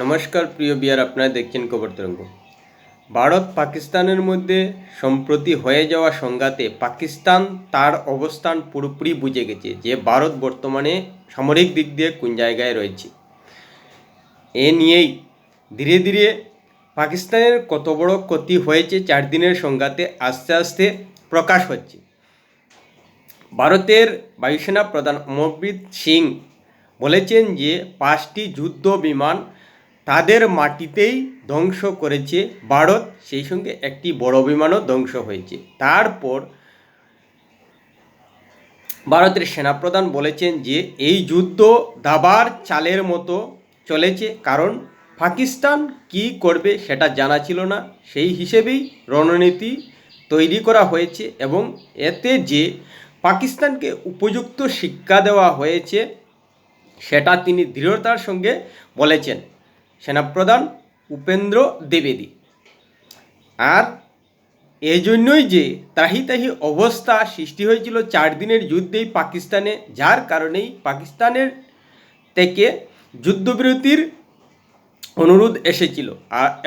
নমস্কার, প্রিয় বিয়ার আপনারা দেখছেন খবর তরঙ্গ। ভারত পাকিস্তানের মধ্যে সম্প্রতি হয়ে যাওয়া সংঘাতে পাকিস্তান তার অবস্থান পুরোপুরি বুঝে গেছে যে ভারত বর্তমানে সামরিক দিক দিয়ে কোন জায়গায় রয়েছে। এ নিয়েই ধীরে ধীরে পাকিস্তানের কত বড় ক্ষতি হয়েছে চার দিনের সংঘাতে আস্তে আস্তে প্রকাশ হচ্ছে। ভারতের বায়ুসেনা প্রধান অমরপ্রীত সিং বলেছেন যে পাঁচটি যুদ্ধ বিমান তাদের মাটিতেই ধ্বংস করেছে ভারত, সেই সঙ্গে একটি বড় বিমানও ধ্বংস হয়েছে। তারপর ভারতের সেনাপ্রধান বলেছেন যে, এই যুদ্ধ দাবার চালের মতো চলেছে, কারণ পাকিস্তান কি করবে সেটা জানা ছিল না। সেই হিসেবেই রণনীতি তৈরি করা হয়েছে এবং এতে যে পাকিস্তানকে উপযুক্ত শিক্ষা দেওয়া হয়েছে, সেটা তিনি দৃঢ়তার সঙ্গে বলেছেন। সেনাপ্রধান উপেন্দ্র দ্বিবেদী। আর এই জন্যই যে তাহি তাহি অবস্থা সৃষ্টি হয়েছিল চার দিনের যুদ্ধেই পাকিস্তানে, যার কারণেই পাকিস্তানের থেকে যুদ্ধবিরতির অনুরোধ এসেছিল।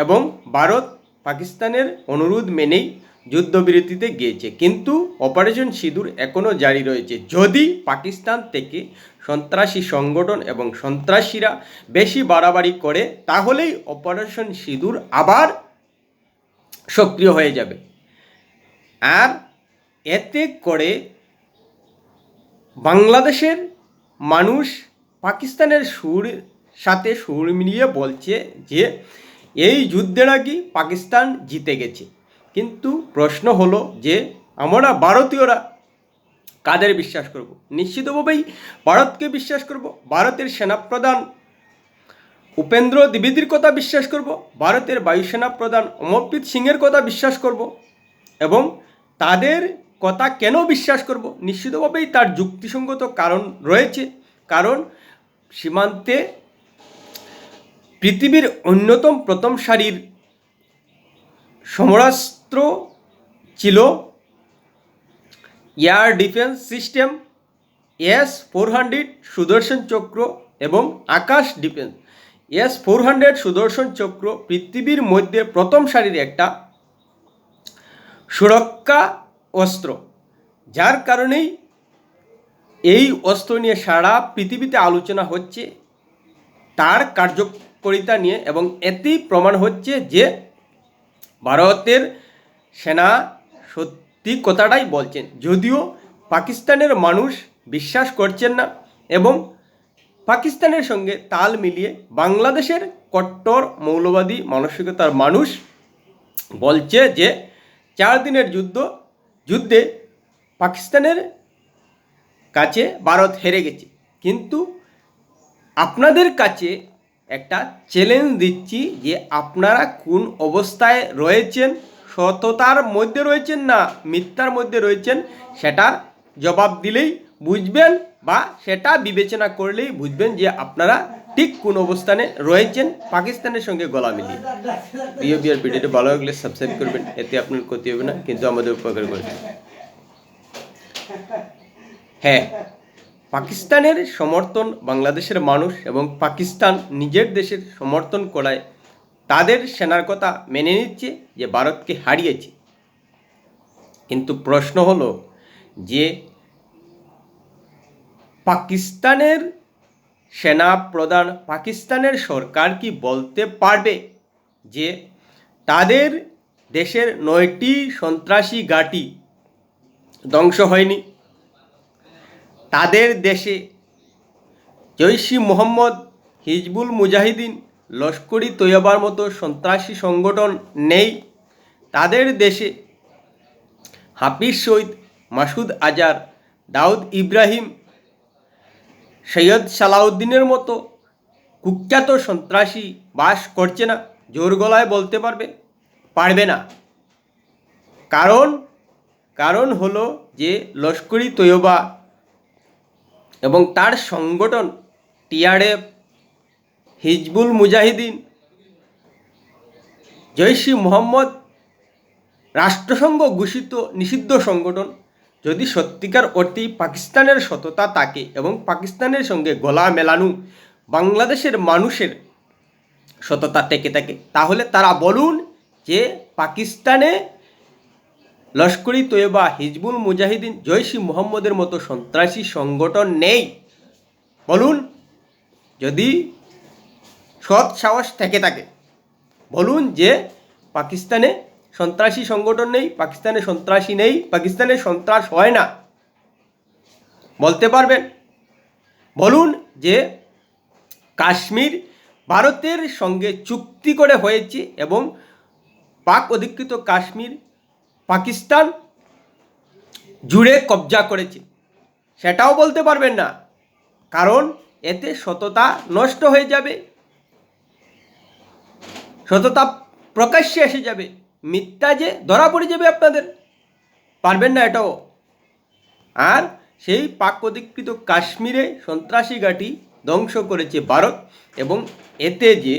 এবং ভারত পাকিস্তানের অনুরোধ মেনেই যুদ্ধবিরতিতে গিয়েছে। কিন্তু অপারেশন সিঁদুর এখনও জারি রয়েছে। যদি পাকিস্তান থেকে সন্ত্রাসী সংগঠন এবং সন্ত্রাসীরা বেশি বাড়াবাড়ি করে, তাহলেই অপারেশন সিঁদুর আবার সক্রিয় হয়ে যাবে। আর এতে করে বাংলাদেশের মানুষ পাকিস্তানের সুর সাথে সুর মিলিয়ে বলছে যে, এই যুদ্ধের আগে পাকিস্তান জিতে গেছে। কিন্তু প্রশ্ন হলো যে আমরা ভারতীয়রা কাদের বিশ্বাস করব? নিশ্চিতভাবেই ভারতকে বিশ্বাস করব, ভারতের সেনাপ্রধান উপেন্দ্র দ্বিবেদীর কথা বিশ্বাস করব, ভারতের বায়ুসেনা প্রধান অমরপ্রীত সিংয়ের কথা বিশ্বাস করব এবং তাদের কথা কেন বিশ্বাস করব? নিশ্চিতভাবেই তার যুক্তিসঙ্গত কারণ রয়েছে। কারণ সীমান্তে পৃথিবীর অন্যতম প্রথম সারির সমরাস্ত্র ছিল air defence system, S four hundred Sudarshan Chakra এবং Akash defence. S four hundred Sudarshan Chakra পৃথিবীর মধ্যে প্রথম সারির একটা সুরক্ষা অস্ত্র। যার কারণেই এই অস্ত্র নিয়ে সারা পৃথিবীতে আলোচনা হচ্ছে, তার কার্যকরিতা নিয়ে এবং এতেই প্রমাণ হচ্ছে যে ভারতের সেনা সত্যি কথাটাই বলছেন, যদিও পাকিস্তানের মানুষ বিশ্বাস করছেন না এবং পাকিস্তানের সঙ্গে তাল মিলিয়ে বাংলাদেশের কট্টর মৌলবাদী মানসিকতার মানুষ বলছে যে চার দিনের যুদ্ধ, যুদ্ধে পাকিস্তানের কাছে ভারত হেরে গেছে। কিন্তু আপনাদের কাছে একটা চ্যালেঞ্জ দিচ্ছি যে আপনারা কোন অবস্থায় রয়েছেন, সততার মধ্যে রয়েছেন না মিথ্যার মধ্যে রয়েছেন, সেটার জবাব দিলেই বুঝবেন বা সেটা বিবেচনা করলেই বুঝবেন যে আপনারা ঠিক কোন অবস্থানে রয়েছেন, পাকিস্তানের সঙ্গে গলা মিলিয়ে। বিয়ার ভিডিওটি ভালো লাগলে সাবস্ক্রাইব করবেন, এতে আপনার ক্ষতি হবে না, কিন্তু আমাদের উপকার করবে। হ্যাঁ। পাকিস্তানের সমর্থন বাংলাদেশের মানুষ এবং পাকিস্তান নিজের দেশের সমর্থন করায় তাদের সেনার কথা মেনে নিচ্ছে যে ভারতকে হারিয়েছে। কিন্তু প্রশ্ন হলো যে পাকিস্তানের সেনা প্রধান পাকিস্তানের সরকার কি বলতে পারবে যে তাদের দেশের নয়টি সন্ত্রাসী ঘাঁটি ধ্বংস হয়নি? তাদের দেশে জৈশি মোহাম্মদ, হিজবুল মুজাহিদিন, লস্করি তৈয়বার মতো সন্ত্রাসী সংগঠন নেই। তাদের দেশে হাফিজ সৈয়দ মাসুদ আজার, দাউদ ইব্রাহিম, সৈয়দ সালাউদ্দিনের মতো কুখ্যাত সন্ত্রাসী বাস করছে না, জোর গলায় বলতে পারবে পারবে না। কারণ কারণ হলো যে লস্করি তৈয়বা এবং তার সংগঠন টিআরএফ, হিজবুল মুজাহিদিন, জৈশি মোহাম্মদ রাষ্ট্রসংঘ ঘোষিত নিষিদ্ধ সংগঠন। যদি সত্যিকার অর্থেই পাকিস্তানের সততা থাকে এবং পাকিস্তানের সঙ্গে গলা মেলানো বাংলাদেশের মানুষের সততা থেকে থাকে, তাহলে তারা বলুন যে পাকিস্তানে লস্করি তৈবা হিজবুল মুজাহিদিন জৈশি মোহাম্মদের মতো সন্ত্রাসী সংগঠন নেই। বলুন, যদি সৎ সাহস থেকে থাকে, বলুন যে পাকিস্তানে সন্ত্রাসী সংগঠন নেই, পাকিস্তানে সন্ত্রাসী নেই, পাকিস্তানে সন্ত্রাস হয় না। বলতে পারবেন। বলুন যে কাশ্মীর ভারতের সঙ্গে চুক্তি করে হয়েছে এবং পাক অধিকৃত কাশ্মীর পাকিস্তান জুড়ে কবজা করেছে। সেটাও বলতে পারবেন না, কারণ এতে সততা নষ্ট হয়ে যাবে। সততা প্রকাশ্যে এসে যাবে। মিথ্যা যে ধরা পড়ে যাবে আপনাদের, পারবেন না এটাও। আর সেই পাক অধিকৃত কাশ্মীরে সন্ত্রাসী ঘাঁটি ধ্বংস করেছে ভারত এবং এতে যে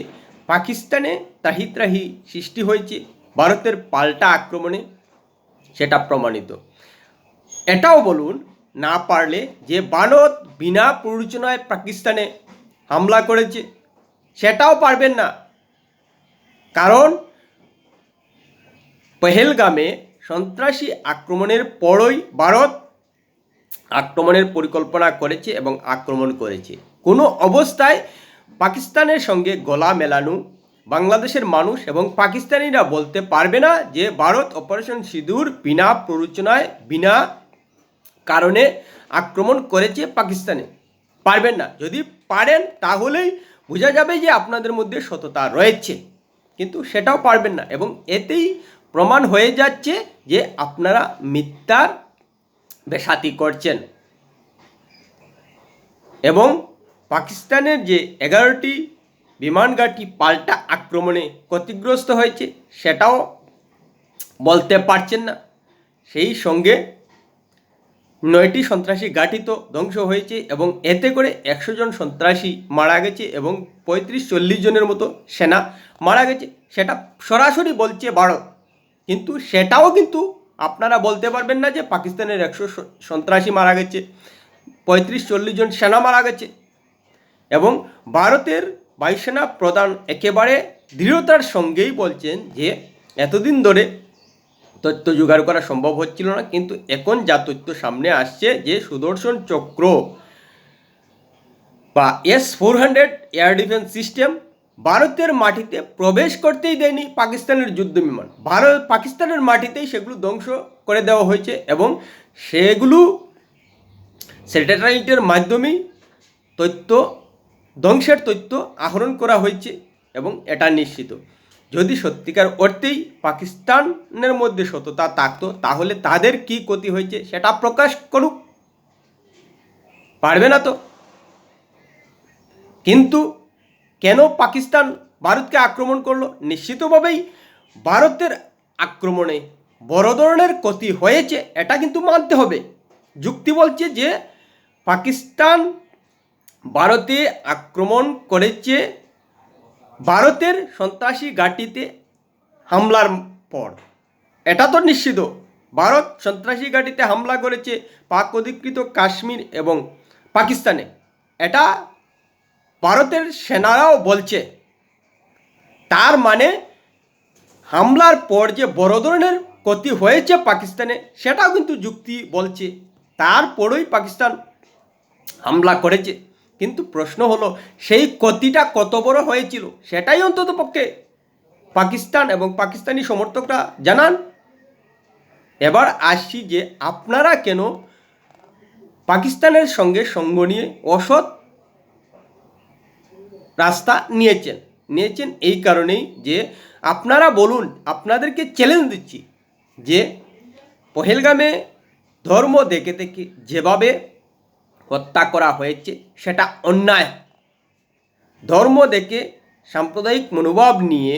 পাকিস্তানে তাহিত্রাহি সৃষ্টি হয়েছে, ভারতের পাল্টা আক্রমণে সেটা প্রমাণিত। এটাও বলুন, না পারলে যে ভারত বিনা প্ররোচনায় পাকিস্তানে হামলা করেছে, সেটাও পারবেন না। কারণ পেহেলগামে সন্ত্রাসী আক্রমণের পরই ভারত আক্রমণের পরিকল্পনা করেছে এবং আক্রমণ করেছে। কোনো অবস্থায় পাকিস্তানের সঙ্গে গলা মেলানো বাংলাদেশের মানুষ এবং পাকিস্তানিরা বলতে পারবে না যে ভারত অপারেশন সিঁদুর বিনা প্ররোচনায়, বিনা কারণে আক্রমণ করেছে পাকিস্তানে। পারবেন না। যদি পারেন, তাহলেই বোঝা যাবে যে আপনাদের মধ্যে সততা রয়েছে। কিন্তু সেটাও পারবেন না এবং এতেই প্রমাণ হয়ে যাচ্ছে যে আপনারা মিথ্যার বেসাতি করছেন। এবং পাকিস্তানের যে এগারোটি বিমান ঘাঁটি পাল্টা আক্রমণে ক্ষতিগ্রস্ত হয়েছে, সেটাও বলতে পারছেন না। সেই সঙ্গে নয়টি সন্ত্রাসী ঘাঁটি তো ধ্বংস হয়েছে এবং এতে করে একশো জন সন্ত্রাসী মারা গেছে এবং পঁয়ত্রিশ চল্লিশ জনের মতো সেনা মারা গেছে। সেটা সরাসরি বলছে ভারত, কিন্তু সেটাও কিন্তু আপনারা বলতে পারবেন না যে পাকিস্তানের একশো সন্ত্রাসী মারা গেছে, পঁয়ত্রিশ চল্লিশ জন সেনা মারা গেছে। এবং ভারতের বায়ুসেনা প্রধান একেবারে দৃঢ়তার সঙ্গেই বলছেন যে, এতদিন ধরে তথ্য জোগাড় করা সম্ভব হচ্ছিল না, কিন্তু এখন যা তথ্য সামনে আসছে যে, সুদর্শন চক্র বা S four hundred air defence system ভারতের মাটিতে প্রবেশ করতেই দেয়নি পাকিস্তানের যুদ্ধ বিমান। ভারত, পাকিস্তানের মাটিতেই সেগুলো ধ্বংস করে দেওয়া হয়েছে এবং সেগুলো স্যাটেলাইটের মাধ্যমেই তথ্য ধ্বংসের তথ্য আহরণ করা হয়েছে এবং এটা নিশ্চিত। যদি সত্যিকার অর্থেই পাকিস্তানের মধ্যে সততা থাকতো, তাহলে তাদের কি ক্ষতি হয়েছে সেটা প্রকাশ করুক। পারবে না তো। কিন্তু কেন পাকিস্তান ভারতকে আক্রমণ করল? নিশ্চিতভাবেই ভারতের আক্রমণে বড় ধরনের ক্ষতি হয়েছে, এটা কিন্তু মানতে হবে। যুক্তি বলছে যে পাকিস্তান ভারতে আক্রমণ করেছে। ভারতের সন্ত্রাসী ঘাঁটিতে হামলার পর। এটা তো নিশ্চিত। ভারত সন্ত্রাসী ঘাঁটিতে হামলা করেছে পাক অধিকৃত কাশ্মীর এবং পাকিস্তানে। এটা ভারতের সেনারাও বলছে। তার মানে হামলার পর যে বড় ধরনের ক্ষতি হয়েছে পাকিস্তানে, সেটাও কিন্তু যুক্তি বলছে। তারপরই পাকিস্তান হামলা করেছে। কিন্তু প্রশ্ন হলো, সেই ক্ষতিটা কত বড় হয়েছিল? সেটাই অন্তত পক্ষে পাকিস্তান এবং পাকিস্তানি সমর্থকরা জানান। এবার আসছি যে আপনারা কেন পাকিস্তানের সঙ্গে সঙ্গ নিয়ে অসৎ রাস্তা নিয়েছেন? নিয়েছেন এই কারণেই যে আপনারা বলুন, আপনাদেরকে চ্যালেঞ্জ দিচ্ছি যে পহেলগামে ধর্ম দেখে দেখে যেভাবে হত্যা করা হয়েছে, সেটা অন্যায়। ধর্ম দেখে সাম্প্রদায়িক মনোভাব নিয়ে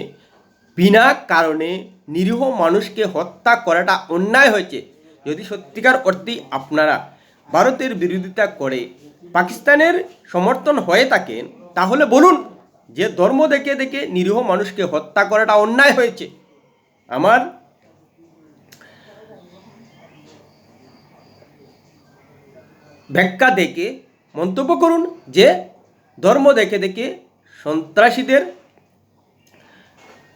বিনা কারণে নিরীহ মানুষকে হত্যা করাটা অন্যায় হয়েছে। যদি সত্যিকার অর্থেই আপনারা ভারতের বিরোধিতা করে পাকিস্তানের সমর্থন হয়ে থাকেন, তাহলে বলুন যে ধর্ম দেখে দেখে নিরীহ মানুষকে হত্যা করাটা অন্যায় হয়েছে। আমার ব্যাখ্যা দেখে মন্তব্য করুন যে ধর্ম দেখে দেখে সন্ত্রাসীদের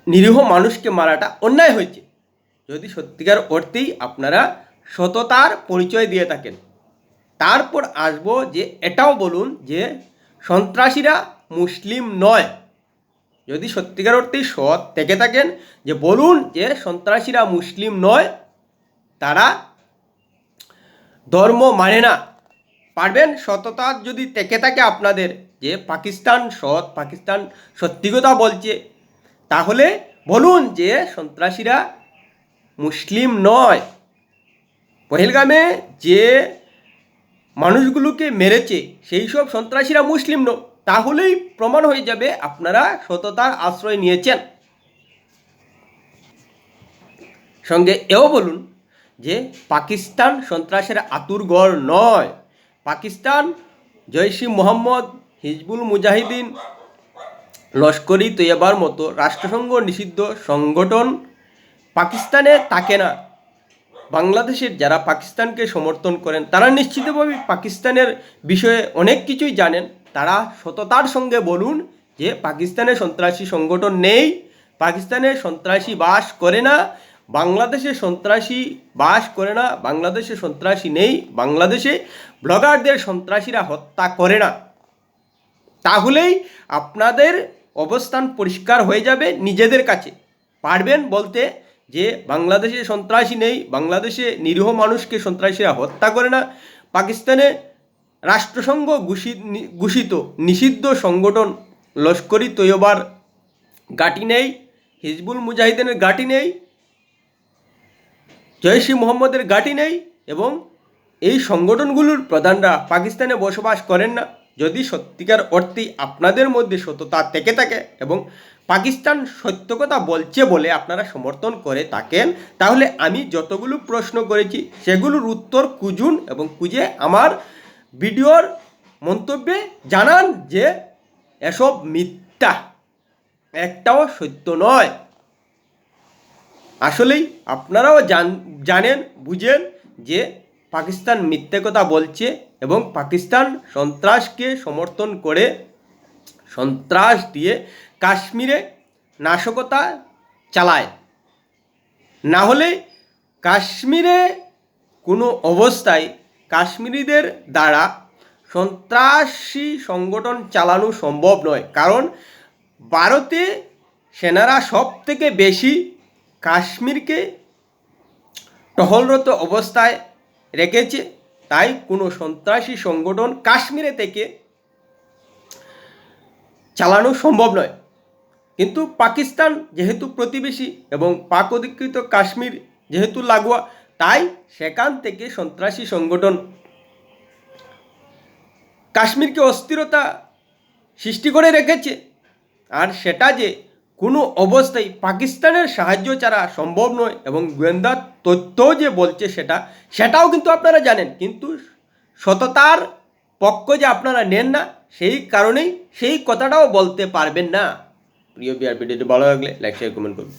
নিরীহ মানুষকে মারাটা অন্যায় হয়েছে। যদি সত্যিকার অর্থেই আপনারা সততার পরিচয় দিয়ে থাকেন, তারপর আসব যে এটাও বলুন যে সন্ত্রাসীরা মুসলিম নয়। যদি সত্যিকার অর্থেই সৎ থেকে থাকেন যে বলুন যে সন্ত্রাসীরা মুসলিম নয়, তারা ধর্ম মানে না। পারবেন? সততা যদি থেকে থাকে আপনাদের, যে পাকিস্তান সৎ, পাকিস্তান সত্যি কথা বলছে, তাহলে বলুন যে সন্ত্রাসীরা মুসলিম নয়। পহেলগামে যে মানুষগুলোকে মেরেছে, সেই সব সন্ত্রাসীরা মুসলিম নয়। তাহলেই প্রমাণ হয়ে যাবে আপনারা সততার আশ্রয় নিয়েছেন। সঙ্গে এও বলুন যে পাকিস্তান সন্ত্রাসের আতুরগড় নয়। পাকিস্তান জৈশি মোহাম্মদ, হিজবুল মুজাহিদিন লস্করি তৈয়বার মতো রাষ্ট্রসংঘ নিষিদ্ধ সংগঠন পাকিস্তানে থাকে না। বাংলাদেশের যারা পাকিস্তানকে সমর্থন করেন, তারা নিশ্চিতভাবে পাকিস্তানের বিষয়ে অনেক কিছুই জানেন। তারা সততার সঙ্গে বলুন যে, পাকিস্তানে সন্ত্রাসী সংগঠন নেই, পাকিস্তানে সন্ত্রাসী বাস করে না বাংলাদেশে সন্ত্রাসী বাস করে না, বাংলাদেশে সন্ত্রাসী নেই, বাংলাদেশে ব্লগারদের সন্ত্রাসীরা হত্যা করে না। তাহলেই আপনাদের অবস্থান পরিষ্কার হয়ে যাবে নিজেদের কাছে। পারবেন বলতে যে বাংলাদেশে সন্ত্রাসী নেই, বাংলাদেশে নিরীহ মানুষকে সন্ত্রাসীরা হত্যা করে না। পাকিস্তানে রাষ্ট্রসংঘ ঘোষিত নিষিদ্ধ সংগঠন লস্করি তৈয়বার গাটি নেই, হিজবুল মুজাহিদিনের গাটি নেই জয়সি মোহাম্মদের গাটি নেই এবং এই সংগঠনগুলোর প্রধানরা পাকিস্তানে বসবাস করেন না। যদি সত্যিকার অর্থে আপনাদের মধ্যে সততা থেকে থাকে এবং পাকিস্তান সত্য কথা বলছে বলে আপনারা সমর্থন করে থাকেন, তাহলে আমি যতগুলো প্রশ্ন করেছি, সেগুলোর উত্তর খুঁজুন এবং খুঁজে আমার ভিডিওর মন্তব্যে জানান যে এসব মিথ্যা, একটাও সত্য নয়। আসলেই আপনারাও জান, জানেন, বুঝেন যে পাকিস্তান মিথ্যে কথা বলছে এবং পাকিস্তান সন্ত্রাসকে সমর্থন করে, সন্ত্রাস দিয়ে কাশ্মীরে নাশকতা চালায়। না হলে কাশ্মীরে কোনো অবস্থায় কাশ্মীরিদের দ্বারা সন্ত্রাসী সংগঠন চালানো সম্ভব নয়। কারণ ভারতে সেনারা সব থেকে বেশি কাশ্মীরকে টহলরত অবস্থায় রেখেছে, তাই কোনো সন্ত্রাসী সংগঠন কাশ্মীরে থেকে চালানো সম্ভব নয়। কিন্তু পাকিস্তান যেহেতু প্রতিবেশী এবং পাক অধিকৃত কাশ্মীর যেহেতু লাগোয়া, তাই সেখান থেকে সন্ত্রাসী সংগঠন কাশ্মীরকে অস্থিরতা সৃষ্টি করে রেখেছে। আর সেটা যে কোনো অবস্থায় পাকিস্তানের সাহায্য ছাড়া সম্ভব নয় এবং গোয়েন্দা তথ্য যে বলছে সেটা, সেটাও কিন্তু আপনারা জানেন, কিন্তু সততার পক্ষ যে আপনারা নেন না, সেই কারণেই সেই কথাটাও বলতে পারবেন না। প্রিয় বিআর ভিডিওটি ভালো লাগলে লাইক শেয়ার কমেন্ট করুন